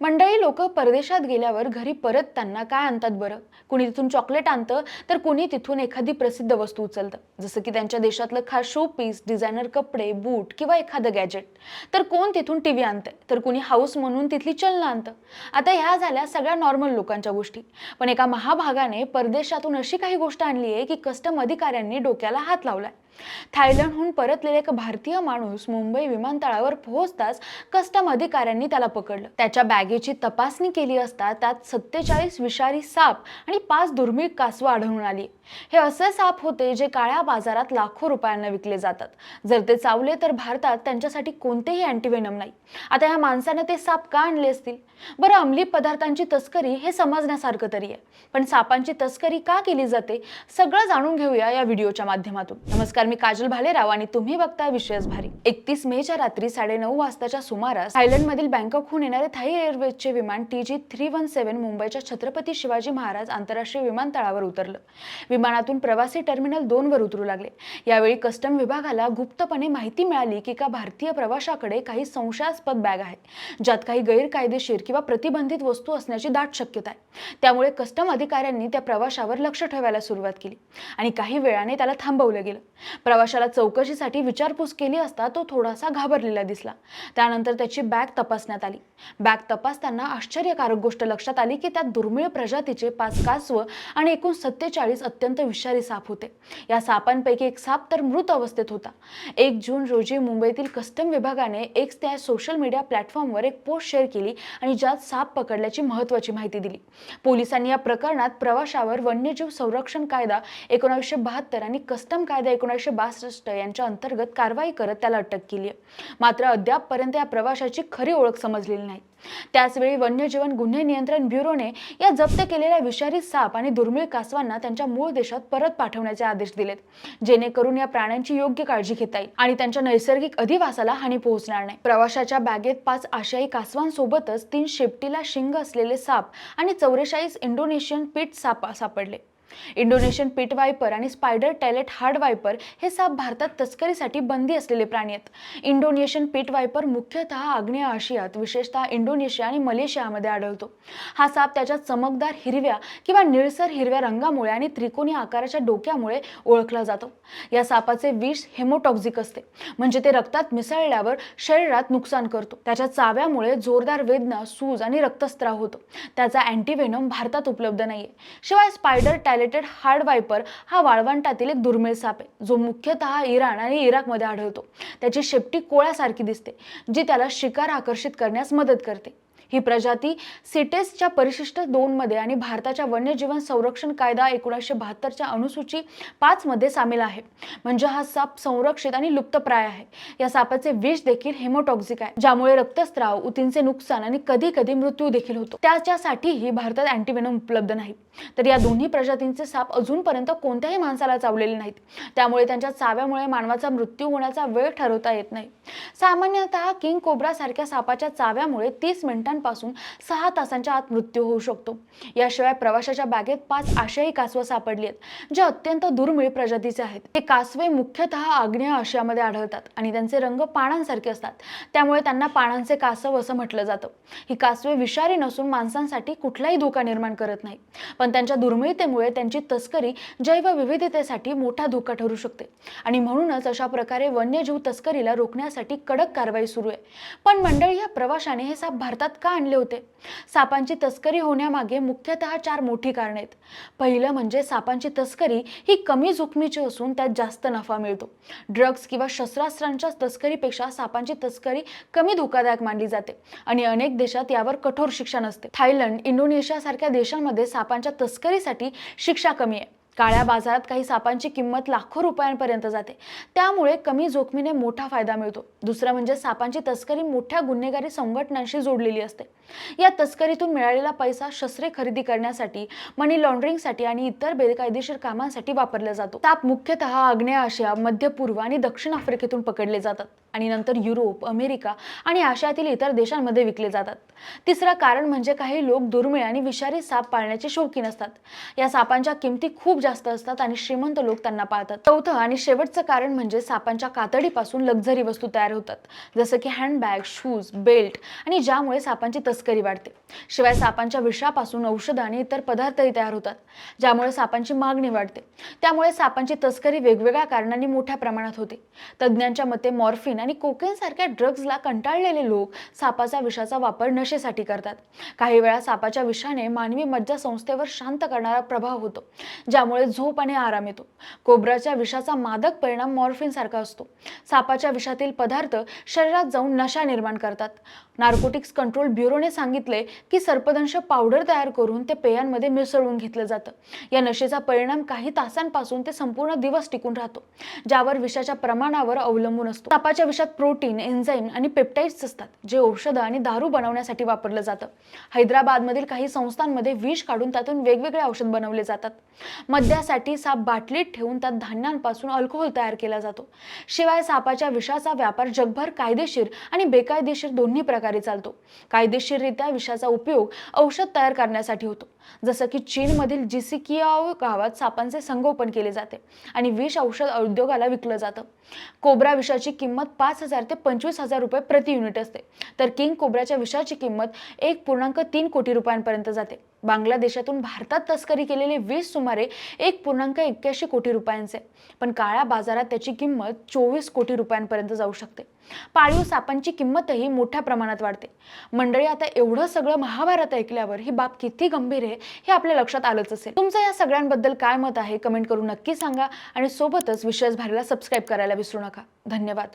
मंडळी लोक परदेशात गेल्यावर घरी परत त्यांना काय आणतात बरं? कुणी तिथून चॉकलेट आणतं तर कुणी तिथून एखादी प्रसिद्ध वस्तू उचलतं. जसं की त्यांच्या देशातलं खास शो पीस डिझायनर कपडे बूट किंवा एखादं गॅजेट तर कोण तिथून टी व्ही आणतंय? तर कुणी हाऊस म्हणून तिथली चलनं आणतं. आता ह्या झाल्या सगळ्या नॉर्मल लोकांच्या गोष्टी. पण एका महाभागाने परदेशातून अशी काही गोष्ट आणली आहे की कस्टम अधिकाऱ्यांनी डोक्याला हात लावलाय. थायलंडहून परतलेला एक भारतीय माणूस मुंबई विमानतळावर पोहोचताच कस्टम अधिकाऱ्यांनी त्याला पकडलं. त्याच्या बॅगेची तपासणी केली असता त्यात सत्तेचाळीस विषारी साप आणि पाच दुर्मिळ कासवं आढळून आली. हे असे साप होते जे काळ्या बाजारात लाखो रुपयांना विकले जातात. जर ते चावले तर भारतात त्यांच्यासाठी कोणतेही अँटीव्हेनम नाही. आता ह्या माणसानं ते साप का आणले असतील? बरं अंमली पदार्थांची तस्करी हे समजण्यासारखं तरी आहे. पण सापांची तस्करी का केली जाते? सगळं जाणून घेऊया या व्हिडिओच्या माध्यमातून. नमस्कार मी काजल भालेराव आणि तुम्ही बघताय विशेष भारी. एकतीस मे च्या रात्री साडेनऊ वाजताच्या सुमारास थायलंडमधील बँकॉकहून येणारे थाई एअरवेजचे विमान T G three one seven मुंबईच्या छत्रपती शिवाजी महाराज आंतरराष्ट्रीय विमानतळावर उतरलं. विमानातून प्रवासी टर्मिनल दोन वर उतरू लागले. यावेळी कस्टम विभागाला गुप्तपणे माहिती मिळाली की एका भारतीय प्रवाशाकडे काही संशयास्पद बॅग आहे ज्यात काही गैरकायदेशीर किंवा प्रतिबंधित वस्तू असण्याची दाट शक्यता आहे. त्यामुळे कस्टम अधिकाऱ्यांनी त्या प्रवाशावर लक्ष ठेवायला सुरुवात केली आणि काही वेळाने त्याला थांबवलं गेलं. प्रवाशाला चौकशीसाठी विचारपूस केली असता तो थोडासा घाबरलेला दिसला. त्यानंतर त्याची बॅग तपासण्यात आली. बॅग तपासताना आश्चर्यकारक गोष्ट लक्षात आली की त्यात दुर्मिळ प्रजातीचे पाच कासव आणि एकूण सत्तेचाळीस अत्यंत विषारी साप होते. या सापांपैकी एक साप तर मृत अवस्थेत होता. एक जून रोजी मुंबईतील कस्टम विभागाने एक त्या सोशल मीडिया प्लॅटफॉर्मवर एक पोस्ट शेअर केली आणि ज्यात साप पकडल्याची महत्त्वाची माहिती दिली. पोलिसांनी या प्रकरणात प्रवाशावर वन्यजीव संरक्षण कायदा एकोणावीसशे बहात्तर आणि कस्टम कायदा एकोणीसशे बासष्ट यांच्या अंतर्गत कारवाई करत त्याला अटक केली आहे. मात्र अद्यापपर्यंत या प्रवाशाची खरी ओळख समजलेली नाही. त्याचवेळी वन्यजीवन गुन्हे नियंत्रण ब्युरोने या जप्त केलेल्या विषारी साप आणि दुर्मिळ कासवांना त्यांच्या मूळ देशात परत पाठवण्याचे आदेश दिलेत जेणेकरून या प्राण्यांची योग्य काळजी घेता येईल आणि त्यांच्या नैसर्गिक अधिवासाला हानी पोहोचणार नाही. प्रवाशाच्या बॅगेत पाच आशियाई कासवांसोबतच तीन शेपटीला शिंग असलेले साप आणि चौरेचाळीस इंडोनेशियन पीठ साप सापडले. इंडोनेशियन पिट वायपर आणि स्पायडर टॅलेट हार्ड वायपर हे साप भारतात तस्करीसाठी बंदी असलेले प्राणी आहेत. इंडोनेशियन पिट वायपर मुख्यतः आग्नेय आशियात विशेषतः इंडोनेशिया आणि मलेशियामध्ये आढळतो. हा साप त्याच्या चमकदार हिरव्या किंवा निळसर हिरव्या रंगामुळे आणि त्रिकोणी आकाराच्या डोक्यामुळे ओळखला जातो. या सापाचे विष हेमोटॉक्झिक असते म्हणजे ते रक्तात मिसळल्यावर शरीरात नुकसान करतो. त्याच्या चाव्यामुळे जोरदार वेदना सूज आणि रक्तस्त्राव होतो. त्याचा अँटीव्हेनम भारतात उपलब्ध नाहीये. शिवाय स्पायडर टॅलेटेड हार्ड वायपर हा वाळवंटातील एक दुर्मिळ साप आहे. जो मुख्यतः इराण आणि इराकमध्ये आढळतो. त्याची शेपटी कोळ्यासारखी दिसते जी त्याला शिकार आकर्षित करण्यास मदत करते. ही प्रजाती सिटेसच्या परिशिष्ट दोनमध्ये आणि भारताच्या वन्यजीवन संरक्षण कायदा एकोणीसशे बहात्तरच्या अनुसूची पाचमध्ये सामील आहे. म्हणजे हा साप संरक्षित आणि लुप्तप्राय आहे. या सापाचे विष देखील हेमोटॉक्झिक आहे. ज्यामुळे रक्तस्राव उतींचे नुकसान आणि कधी कधी मृत्यू देखील होतो. त्याच्यासाठीही भारतात अँटीवेनम उपलब्ध नाही. तर या दोन्ही प्रजातींचे साप अजूनपर्यंत कोणत्याही माणसाला चावलेले नाहीत. त्यामुळे त्यांच्या चाव्यामुळे मानवाचा मृत्यू होण्याचा वेळ ठरवता येत नाही. सामान्यतः किंग कोब्रा सारख्या सापाच्या चाव्यामुळे तीस मिनिटांपासून सहा तासांच्या आत मृत्यू होऊ शकतो. याशिवाय प्रवाशाच्या बॅगेत पाच आशियाई कासवं सापडली आहेत जे अत्यंत दुर्मिळ प्रजातीचे आहेत. हे कासवे मुख्यतः आग्नेय आशियामध्ये आढळतात आणि त्यांचे रंग पानांसारखे असतात. त्यामुळे त्यांना पानांचे कासव असं म्हटलं जातं. ही कासवे विषारी नसून माणसांसाठी कुठलाही धोका निर्माण करत नाही पण त्यांच्या दुर्मिळतेमुळे त्यांची तस्करी जैवविविधतेसाठी मोठा धोका ठरू शकते. आणि म्हणूनच अशा प्रकारे वन्यजीव तस्करीला रोखण्यासाठी कडक कारवाई सुरू आहे. पण मंडळी या प्रवाशाने हे साप भारतात का आणले होते. सापांची तस्करी होण्यामागे मुख्यतः चार मोठी कारणे आहेत. पहिलं म्हणजे सापांची तस्करी ही कमी जोखमीची असून त्यात जास्त नफा मिळतो. ड्रग्ज किंवा शस्त्रास्त्रांच्या तस्करीपेक्षा सापांची तस्करी कमी धोकादायक मानली जाते आणि अनेक देशात यावर कठोर शिक्षा नसते. थायलंड इंडोनेशिया सारख्या देशांमध्ये सापांच्या तस्करीसाठी शिक्षा कमी आहे. काळ्या बाजारात काही सापांची किंमत लाखो रुपयांपर्यंत जाते. त्यामुळे कमी जोखमीने मोठा फायदा मिळतो. दुसरं म्हणजे सापांची तस्करी मोठ्या गुन्हेगारी संघटनांशी जोडलेली असते. या तस्करीतून मिळालेला पैसा शस्त्रे खरेदी करण्यासाठी मनी लॉन्ड्रिंगसाठी आणि इतर बेकायदेशीर कामांसाठी वापरला जातो. साप मुख्यतः आग्नेय आशिया मध्य पूर्व आणि दक्षिण आफ्रिकेतून पकडले जातात. आणि नंतर युरोप अमेरिका आणि आशियातील इतर देशांमध्ये विकले जातात. तिसरं कारण म्हणजे काही लोक दुर्मिळ आणि विषारी साप पाळण्याचे शौकीन असतात. या सापांच्या किमती खूप जास्त असतात आणि श्रीमंत लोक त्यांना पाळतात. चौथं आणि शेवटचं कारण म्हणजे सापांच्या कातडीपासून लक्झरी वस्तू तयार होतात. जसं की हँडबॅग शूज बेल्ट आणि ज्यामुळे सापांची तस्करी वाढते. शिवाय सापांच्या विषापासून औषधं आणि इतर पदार्थही तयार होतात ज्यामुळे सापांची मागणी वाढते. त्यामुळे सापांची तस्करी वेगवेगळ्या कारणांनी मोठ्या प्रमाणात होते. तज्ज्ञांच्या मते मॉर्फिन आणि कोकेनसारख्या ड्रग्जला कंटाळलेले लोक सापाचा विषाचा वापर नशेसाठी करतात. काही वेळा सापाच्या विषाने मानवी मज्जा संस्थेवर शांत करणारा प्रभाव होतो ज्यामुळे झोप आणि आराम येतो. कोब्राच्या विषाचा मादक परिणाम मॉर्फिनसारखा असतो. सापाच्या विषातील पदार्थ शरीरात जाऊन नशा निर्माण करतात. नार्कोटिक्स कंट्रोल ब्युरोने सांगितले की सर्पदंश पावडर तयार करून ते पेयांमध्ये मिसळून घेतलं जातं. या नशेचा परिणाम काही तासांपासून ते संपूर्ण दिवस टिकून राहतो ज्यावर विषाच्या प्रमाणावर अवलंबून असतो. सापाच्या विषात प्रोटीन एन्झाईम आणि पेप्टाईड्स असतात जे औषधं आणि दारू बनवण्यासाठी वापरलं जातं. हैदराबादमधील काही संस्थांमध्ये विष काढून त्यातून वेगवेगळे औषध बनवले जातात. मद्यासाठी साप बाटलीत ठेवून त्यात धान्यांपासून अल्कोहोल तयार केला जातो. शिवाय सापाच्या विषाचा व्यापार जगभर कायदेशीर आणि बेकायदेशीर दोन्ही प्रकारे चालतो. कायदेशीररित्या विषाचा उपयोग औषध तयार करण्यासाठी होतो. जसं की चीनमधील जिसिकियाओ गावात सापांचे संगोपन केले जाते आणि विष औषध उद्योगाला विकलं जातं. कोब्रा विषाची किंमत पाच हजार ते पंचवीस हजार रुपये प्रति युनिट असते. तर किंग कोब्राच्या विषाची किंमत एक पूर्णांक तीन कोटी रुपयांपर्यंत जाते. बांगलादेशातून भारतात तस्करी केलेले वीस सुमारे एक पूर्णांक एक्क्याऐंशी कोटी रुपयांचे. पण काळ्या बाजारात त्याची किंमत चोवीस कोटी रुपयांपर्यंत जाऊ शकते. पाळीव सापांची किंमतही मोठ्या प्रमाणात वाढते. मंडळी आता एवढं सगळं महाभारत ऐकल्यावर ही बाब किती गंभीर आहे हे आपल्या लक्षात आलंच असेल. तुमचं या सगळ्यांबद्दल काय मत आहे कमेंट करून नक्की सांगा आणि सोबतच विशेष भारीला सबस्क्राईब करायला विसरू नका. धन्यवाद.